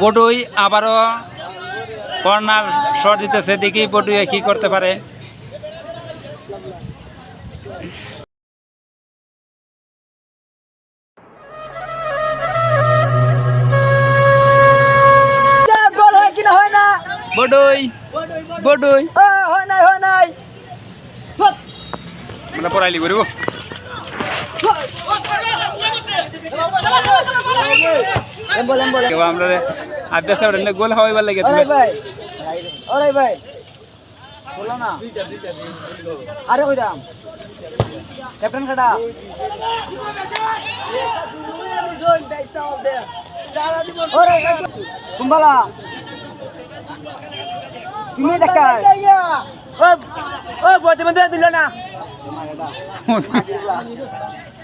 বডুই আবারও corner shot দিতেছে দেখি বডুই কি করতে পারে। গোল হয় কিনা হয় না? বডুই বডুই ও, হয় নাই হয় নাই। মানে পড়াইলি করিব বিষ্ণু বলে আলা দেরে বেগে গেল বেগে দেখতে পারবে দেখতে পারবে গাদের কোন না। কোন না সাবান তুই কি স্প্রে না।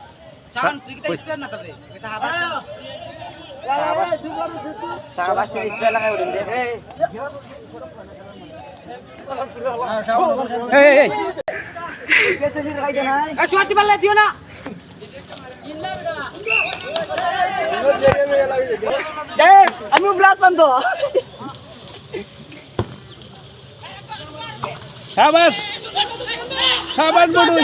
ना দেখ আমি উপরে আসলাম তো। সাবাস। সাবাস বডুই